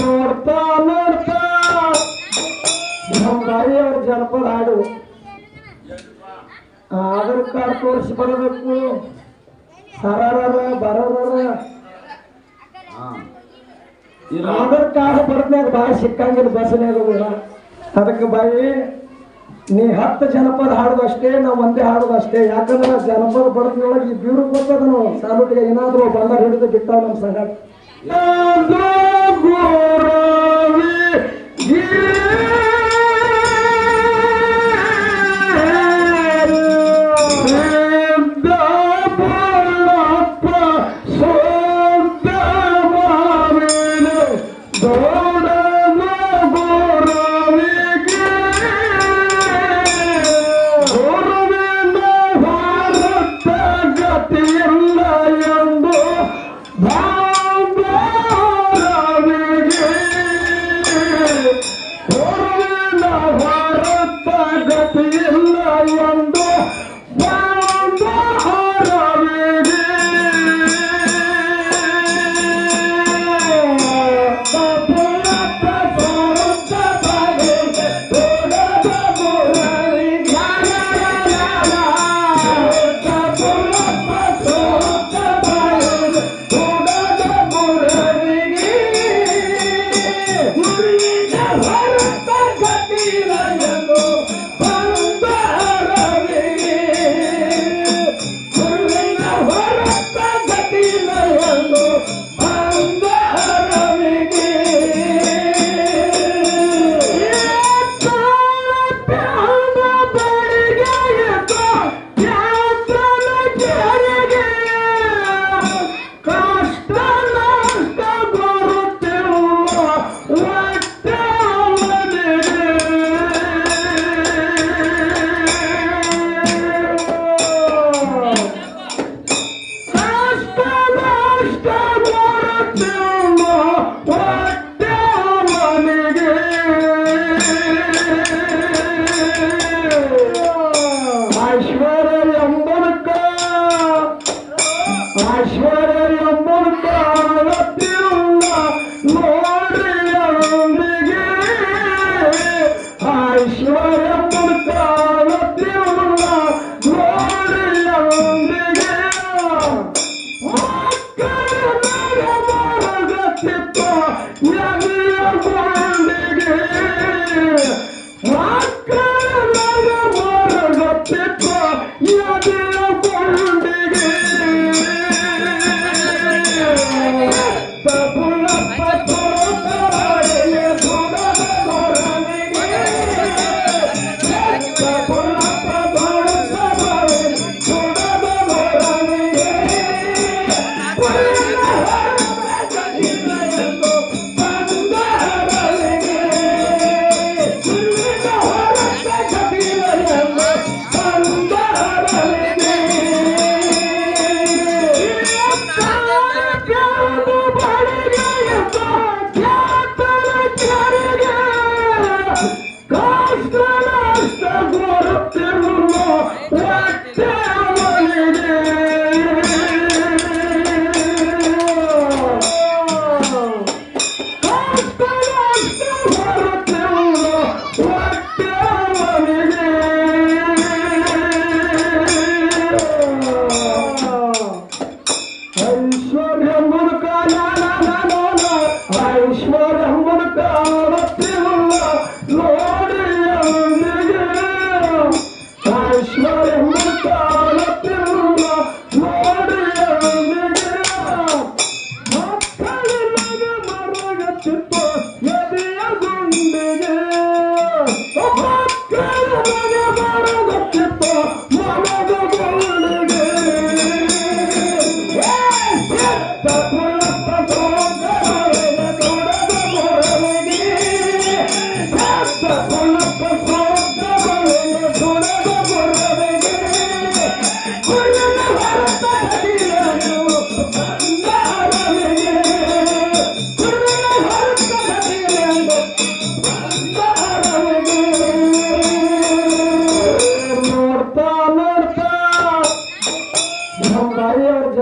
ನೋಡ್ತಾ ನೋಡ್ತಾ ಅವ್ರ ಜನಪದ ಹಾಡು. ಆಧಾರ್ ಕಾರ್ಡ್ ತೋರಿಸಿ ಬರಬೇಕು. ಸರಾರ ಬರೋರ ಆಧಾರ್ ಕಾರ್ಡ್ ಬರ್ದಾಗ ಬಾಯಿ ಸಿಕ್ಕಂಗಿಲ್ಲ ಬಸ್ನಾಗ ಅದಕ್ಕೆ ಬಾಯಿ ನೀ ಹತ್ತು ಜನಪದ ಹಾಡುದಷ್ಟೇ ನಾವು ಒಂದೇ ಹಾಡುದಷ್ಟೇ ಯಾಕಂದ್ರೆ ಜನಪದ ಬಡದೊಳಗೆ ಈ ಬೀರು ಗೊತ್ತದ ನಾವು ಸಾಲುಟಿಗೆ ಏನಾದರೂ ಬಂದ ಹಿಡಿದು ಬಿಟ್ಟಾವ ನಮ್ಮ ಸಂಘ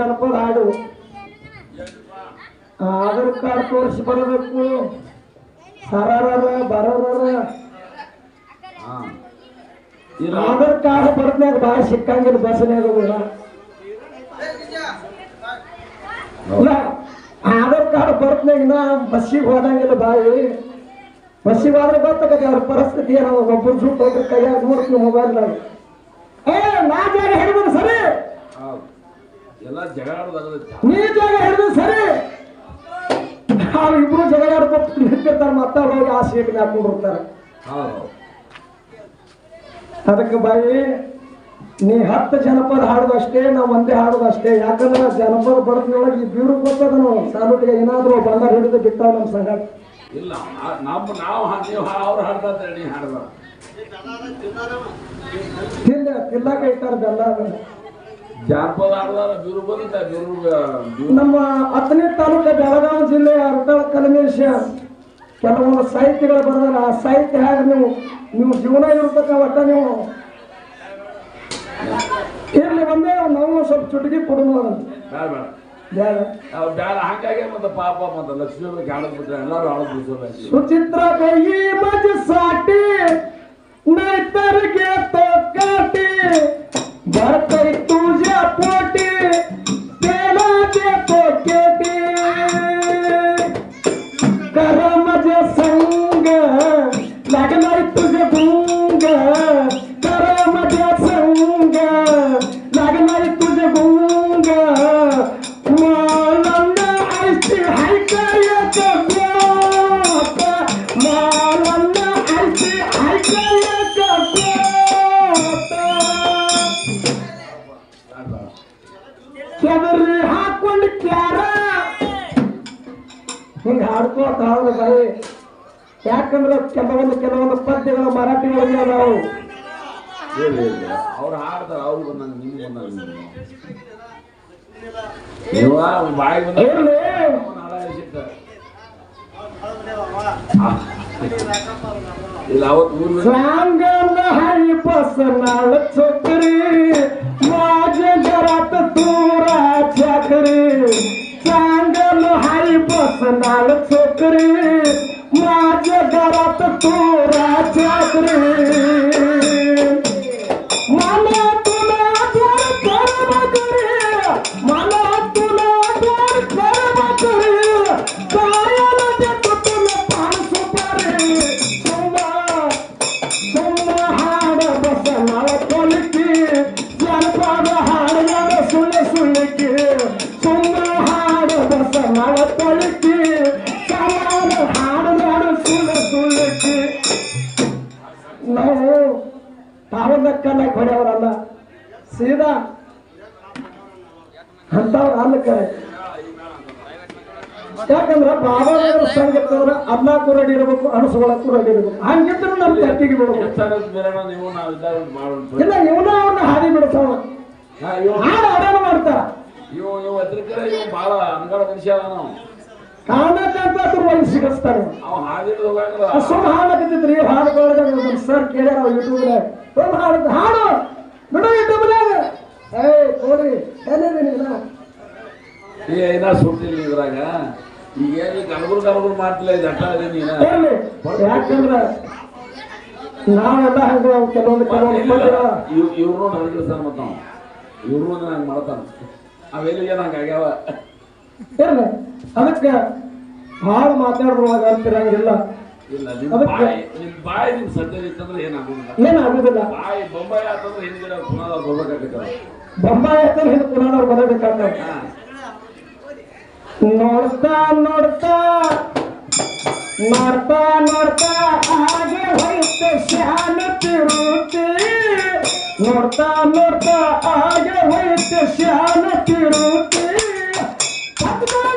ಜಾನಪದ ಹಾಡು ಆಧಾರ್ ಕಾರ್ಡ್ ತೋರಿಸಿ ಬರಬೇಕು. ಸರಾರರ ಬರೋರರ. ಆಧಾರ್ ಕಾರ್ಡ್ ಬರ್ದಾಗ ಭಾಳ ಸಿಕ್ಕಂಗಿಲ್ಲ ಬಸ್ನಾಗ ಆಧಾರ್ ಕಾರ್ಡ್ ನಾ ಬಸ್ಸಿಗೆ ಹೋದಂಗಿಲ್ಲ ಬಾಯಿ. ಬಸ್ಸಿಗೆ ಹೋದ್ರೆ ಗೊತ್ತಾಗತ್ತೆ ಅವ್ರ ಪರಿಸ್ಥಿತಿ ಏನೋ ಒಬ್ಬರು ಸುಟ್ಟು ಹೋಗ್ರ ಕೈಯಾಗ ನೋಡ್ತೀವಿ ಮೊಬೈಲ್ದಾಗ ಏ ನಾ ನೀ ಜಾಗ ಹಿಡಿದ್ರು ಸರಿ. ನಾವು ಇಬ್ರು ಜಗಳ ಆಡ್ಬೇಕು ನಿಂತಿರ್ತಾರೆ ಮತ್ತೆ ಹೋಗಿ ಆ ಸೀಟ್ಗೆ ಹಾಕೊಂಡಿರ್ತಾರೆ ಅದಕ್ಕೆ ಬಾಯಿ ನೀ ಹತ್ತು ಜನಪದ ಹಾಡೋದಷ್ಟೇ ನಾವು ಒಂದೇ ಹಾಡೋದಷ್ಟೇ. ಯಾಕಂದ್ರೆ ಜನಪದ ಬಡತನೊಳಗೆ ಈ ಬೀರು ಗೊತ್ತದ ನಾವು ಸಾಲುಟಿಗೆ ಏನಾದರೂ ಬಂದ ಹಿಡಿದು ಬಿಟ್ಟಾವ ನಮ್ಮ ಸಂಘ. ಇಲ್ಲ ನಮ್ಮ ನಾವು ನೀವು ಅವ್ರು ಇದ್ದಾರೆ ನೀ ಹಾಡ್ದ ತಿಲ್ಲ ತಿಲ್ಲಕ ಇಟ್ಟಾರ ಬೆಲ್ಲ. ನಮ್ಮ ಹತ್ತನೇ ತಾಲೂಕ ಬೆಳಗಾವಿ ಜಿಲ್ಲೆಯ ಅರ್ಧ ಕಲಮೇಶ ಕೆಲವೊಂದು ಸಾಹಿತ್ಯಗಳು ಬರೋದಲ್ಲ ಆ ಸಾಹಿತ್ಯ ಹೇಗೆ ನೀವು ನಿಮ್ಮ ಜೀವನ ಇರ್ತಕ್ಕ ಒಟ್ಟ ನೀವು? ಇರಲಿ ಒಂದೇ ನಾವು ಸ್ವಲ್ಪ ಚುಟುಕಿ ಕೊಡೋಣ. ಪಾಪ ಎಲ್ಲರೂ ಸುಚಿತ್ರ ಕೈ ಮಜ ಸಾಟಿ ನೈತರಿಗೆ ತೋಕಾಟಿ काटी तुझ्या पोटी त्याला देतो केटी. ಹಾಡ್ಕೋತ ಹಾಡು ಬಾಯಿ ಯಾಕಂದ್ರೆ ಕೆಲವೊಂದು ಕೆಲವೊಂದು ಪದ್ಯಗಳು ಮರಾಠಿ ಒಳಗೆ ಅದಾವು ಇಲ್ಲ ಇಲ್ಲ ಅವ್ರು ಹಾಡ್ತಾರೆ ಅವ್ರು ಬಂದಂಗ ನಿಮ್ಗೆ ಬಂದಂಗ ನೀವು ಬಾಯಿ ಬಂದ ಇರ್ಲಿ ಇಲ್ಲ ಅವತ್ತು ಊರ್ सांगन हाय बसनाळ छोकरी माझ्या घरात तुरा चाकरी पसंदा छ छोकरे। मां जे घर तूं। ನಾವು ತಾವದಕ್ಕಲ್ಲ ಹೊಡೆಯವರಲ್ಲ ಸೀದಾ ಅಂತವ್ರು ಅಲ್ಲಕ್ಕೆ ಯಾಕಂದ್ರ ಬಾಬಾನಗರ ಸಂಗೀತವ್ರ ಹದ್ನಾಲ್ಕು ರೆಡಿ ಇರಬೇಕು ಅನಸ್ಕೊಳಕ್ಕೂ ರೆಡಿ ಇರಬೇಕು. ಹಂಗಿದ್ರೆ ನಮ್ಮ ತಟ್ಟಿಗೆ ಬಿಡಬೇಕು ಇಲ್ಲ ಇವನ ಅವ್ರನ್ನ ಹಾದಿ ಬಿಡಿಸೋಣ. ಹಾಡು ಹಾಡೋಣ ಮಾಡ್ತಾರ. ಇವ ಇವ ಎದ್ರಿಕರ ಇವ್ ಭಾಳ ಅನ್ಗಡ ಮನುಷ್ಯ ನಾವು ಸಿಗಿಸ್ತಾರೆ. ಸುಮ್ ಹಾಡಕತ್ತಿದ್ರಿ ನಮ್ಮ ಸರ್ ಕೇಳ್ಯಾರ ಯೂಟ್ಯೂಬ್ನಾಗ ಸುಮ್ ಹಾಡ! ಹಾಡು ಬಿಡು ಯೂಟ್ಯೂಬ್ನಾಗ ಏ ಏನೇನು ಏನ ಸುಟ್ಟಿಲ್ಲ ಇದ್ರಾಗ. ಈಗ ಏನು ಗಲಗುರು ಗಲಗುರು ಮಾಡ್ತಿಲ್ಲ ಇದು ಅಟ್ಟ ಇದೆ ನೀನ? ಯಾಕಂದ್ರ ನಾವೆಲ್ಲ ಹಂಗ ಕೆಲವೊಂದು ಕೆಲವೊಂದು ಪದ್ಯಗಳ ಇವ್ರು ನನಗೆ ಸರ್ ಮತ್ತ ಇವ್ರು ನಂಗೆ ಮಾಡ್ತಾನ ಅವೆಲ್ಲಿಗೆ ನಂಗೆ ಆಗ್ಯಾವ? ಇರ್ಲಿ ಅದಕ್ಕೆ ಬಹಳ ಮಾತಾಡುವಾಗ ಅಂತಿರಂಗಿಲ್ಲ. ಬಾಯಿ ನಿಮ್ ಸದ್ಯ ಇತ್ತಂದ್ರೆ ಏನಾಗುದಿಲ್ಲ? ಏನಾಗುದಿಲ್ಲ. ಬಾಯಿ ಬೊಂಬಾಯಿ ಆತಂದ್ರೆ ಪುನಃ ಬೊಂಬಾಯಿ ಹತ್ರ ಹಿಂದೆ ಪುನಃ ಬರಬೇಕಾಗ್ತದೆ. ನೋಡ್ತಾ ನೋಡ್ತಾ ನೋಡ್ತಾ ನೋಡ್ತಾ ಹಾಗೆ ಹೋಯ್ತು ಶಾನ ತಿರುತಿ ನೋಡ್ತಾ ನೋಡ್ತಾ ಹಾಗೆ ಹೋಯ್ತು ಶಾನ ತಿರುತಿ Happy birthday!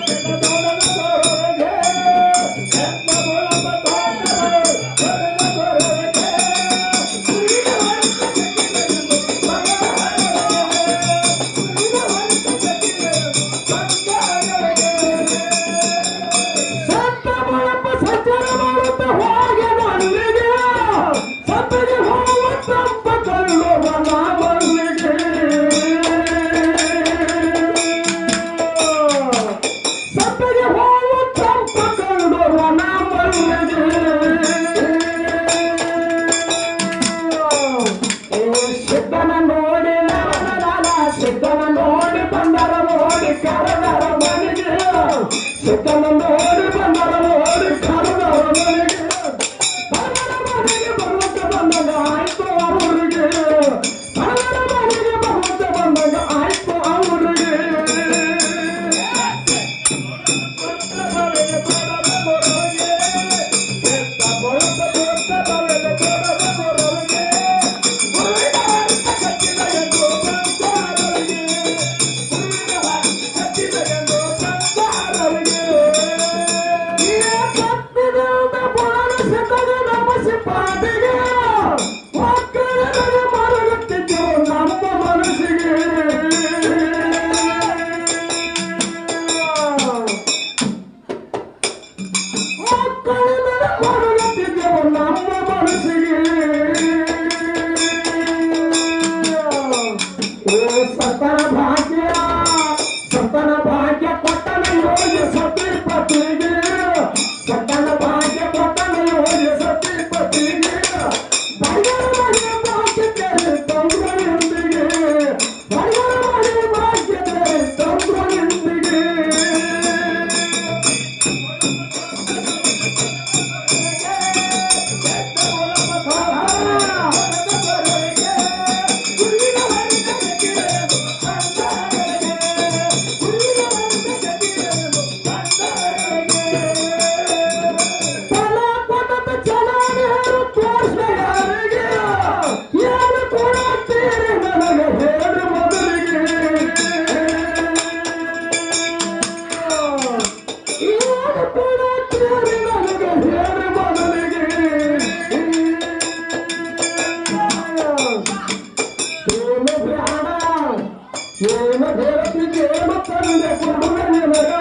ఏమ భరతికి ఏమ తండ్రి కొడుకునే మగ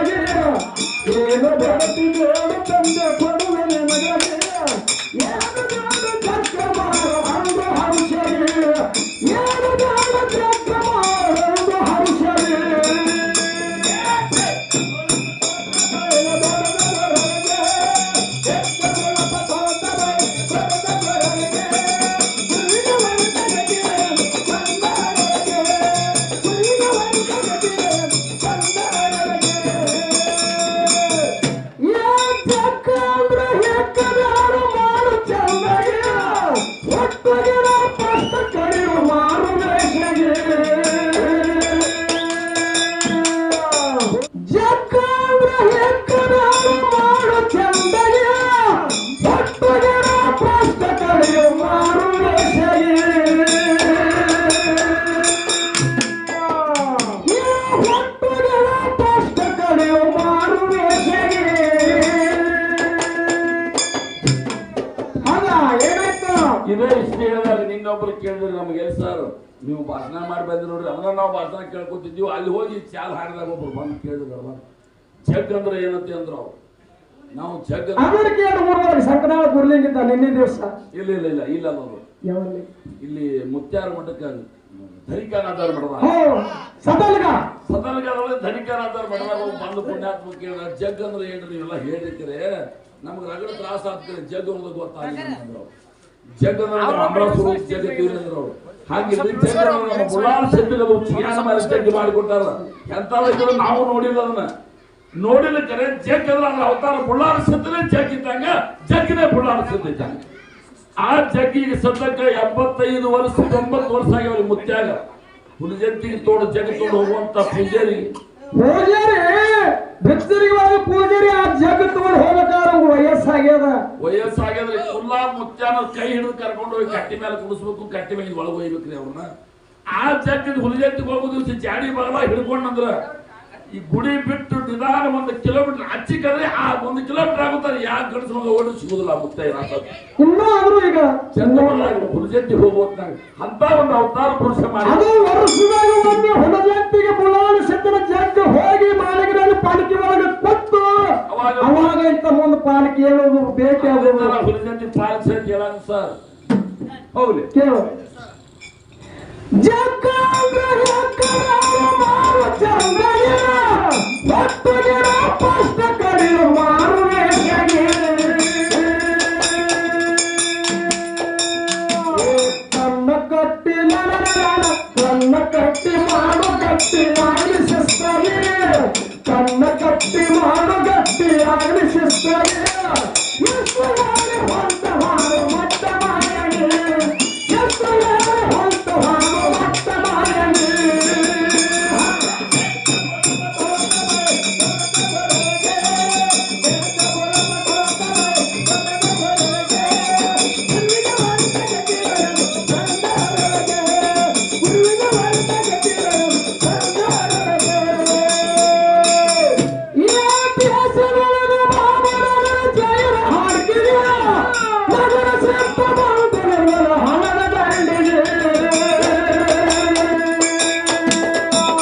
ఏమ భరతికి ఏమ తండ్రి కొడుకునే మగ Thank you. ಇದೇ ಇಷ್ಟು ಹೇಳಿದಾಗ ನಿನ್ನೊಬ್ರು ಕೇಳಿದ್ರೆ ನಮಗೆ ಸರ್ ನೀವು ಭಾಷಣ ಮಾಡಿ ಬಂದ್ರಿ ನೋಡ್ರಿ ಅದನ್ನ ನಾವು ಭಾಷಣ ಕೇಳ್ಕೊತಿದ್ದೀವಿ ಅಲ್ಲಿ ಹೋಗಿ ಚಾಲ್ ಹಾಡಿದಾಗ ಒಬ್ರು ಬಂದು ಕೇಳಿದ್ರು ಅವ ಜಗ್ ಅಂದ್ರೆ ಏನಂತೆ ಅಂದ್ರು ಅವ್ರು. ನಾವು ಜಗ್ ಸಂಕನಾಳ ಗುರ್ಲಿಂಗಿದ್ದ ನಿನ್ನೆ ದಿವಸ. ಇಲ್ಲ ಇಲ್ಲ ಇಲ್ಲ ಇಲ್ಲ ಅವರು ಇಲ್ಲಿ. ಮುತ್ಯಾರ ಮಠಕ್ಕೆ ಧನಿಕನಾಥರ ಮಠದ ಸದಲ್ಗ ಸದಲ್ಗಾದ್ರೆ ಧನಿಕನಾಥರ ಮಠದಾಗ ಬಂದು ಪುಣ್ಯಾತ್ಮ ಕೇಳಿದ ಜಗ್ ಅಂದ್ರೆ ಏನ್ರಿ ನೀವೆಲ್ಲ ಹೇಳಿದ್ರೆ ನಮ್ಗೆ ರಗಡ ತ್ರಾಸ ಆಗ್ತದೆ. ಜಗ್ ಅನ್ನೋದು ಗೊತ್ತಾಗಿಲ್ಲ ಅಂದ್ರು ಅವ್ರು. ಜಗ್ ಅಂದ್ರೆ ನಮ್ಮ ಅಂಬಳ ಸ್ವರೂಪ ಜಗತ್ತೀರಿ ಅಂದ್ರು ಅವ್ರು ಹಾಗಿದ್ರೆ ಜಗ್ ನಮ್ಮ ಬುಳ್ಳಾಳ ಸೆಟ್ಟಿಗೆ ಅದು ಮಾಡಿ ಮಾಡಿಕೊಟ್ಟಾರ? ನಾವು ನೋಡಿಲ್ಲ ಅದನ್ನ. ನೋಡಿಲ್ಲ ಕರೆ ಜಗ್ ಅಂದ್ರೆ ಅದ್ರ ಅವತಾರ ಬುಳ್ಳಾರ ಸತ್ತನೇ ಜಗ್ ಇದ್ದಂಗ ಜಗ್ನೇ ಬುಳ್ಳಾರ ಸತ್ತ ಇದ್ದಂಗ ಆ ಜಗ್ಗಿಗೆ ಸದ್ಯಕ್ಕೆ ಎಂಬತ್ತೈದು ವರ್ಷ ತೊಂಬತ್ತು ವರ್ಷ ಆಗ್ಯಾವ್ರಿ ಮುತ್ಯಾಗ. ಹುಲಿಜಂತಿಗೆ ತೋಡು ಜಗ್ ತೋಡು ಹೋಗುವಂತ ಪೂಜಾರಿ ಪೂಜಾರಿ ಬಿತ್ತರಿಗೆ ಪೂಜಾರಿ ಆ ಜಗ್ ತಗೊಂಡು ಹೋಗ್ಬೇಕಾದ್ರೆ ಅವ್ನಿಗೆ ವಯಸ್ಸಾಗ್ಯದ. ವಯಸ್ಸಾಗ್ಯದ್ರಿ ಕುಲ್ಲ ಮುತ್ಯಾನ ಕೈ ಹಿಡಿದು ಕರ್ಕೊಂಡು ಹೋಗಿ ಕಟ್ಟಿ ಮೇಲೆ ಕುಡಿಸ್ಬೇಕು ಕಟ್ಟಿ ಮೇಲೆ ಒಳಗೆ ಒಯ್ಬೇಕ್ರಿ ಅವ್ರನ್ನ. ಆ ಜಗ್ಗಿನ ಹುಲಿಜೆತ್ತಿಗೆ ಹೋಗುದು ಜಾಡಿ ಬಗಲ ಹಿಡ್ಕೊಂಡಂದ್ರ ಈ ಗುಡಿ ಬಿಟ್ಟು ನಿಧಾನ ಒಂದು ಕಿಲೋಮೀಟರ್ ಹಚ್ಚಿಕಂದ್ರೆ ಆ ಒಂದು ಕಿಲೋಮೀಟರ್ ಆಗುತ್ತಾರೆ. ಯಾಕೆ ಗಡಸ ಮಗ ಓಡಿ ಸಿಗುದಿಲ್ಲ ಮುತ್ತೈ ಇನ್ನೂ ಆದ್ರೂ ಈಗ ಹುಲಿಜೆತ್ತಿ ಹೋಗ್ಬೋದ್ನಾಗ. ಅಂತ ಒಂದು ಅವತಾರ ಪುರುಷ ಮಾಡಿ. ಅದು ವರ್ಷದಾಗ ಒಮ್ಮೆ ಹೊಲಜಂತಿಗೆ ಹೋಗಿ ಮಾಲಿಗರಲ್ಲಿ ಪಾಲಿಕೆ ಒಳಗೆ ಕೊಟ್ಟು ಅವಾಗ ಇಂತ ಪಾಲಿಕೆ ಹೇಳೋದು ಬೇಕೇ ಆಗೋದು. ಹುಲಿಜೆತ್ತಿ ಪಾಲಿಸ ಸರ್. ಹೌದು. ಕೇಳು ಜಗ್ಗಾಂದ್ರ ಕಟ್ಟಿ ಮಾಡು ಗಟ್ಟಿ ಆಗಲಿ